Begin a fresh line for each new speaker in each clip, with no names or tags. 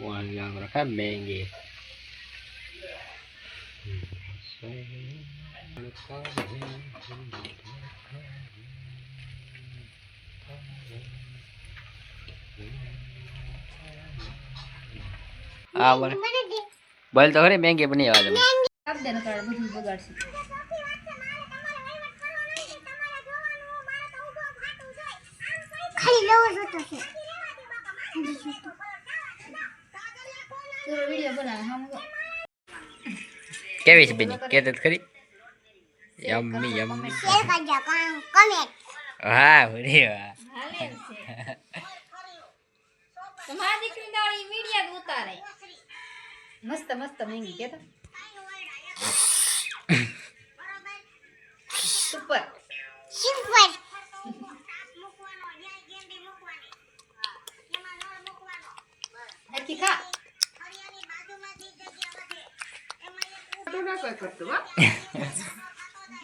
Wala ka ka bengi. હા બોલ બોલ તો ખરી મેંગી બની આવા તમે
લોવો જોતો છે.
કેવી છે બેની કે તત ખરી? Yummy yummy.
શેર કરજો કમેન્ટ.
વાહ
હાલે છે. તમારા દીકરી દાળી વીડિયો ઉતારે. મસ્ત મસ્ત મેંગી કેતો? હરખી ખા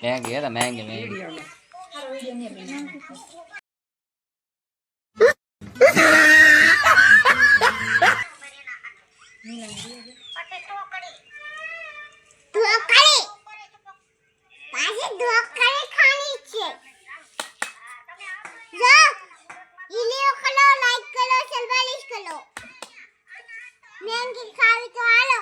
મેંગી હતા મેંગી મેંગી.
ઢોકળી ઢોકળી મેંગી ખાવી તો હાલો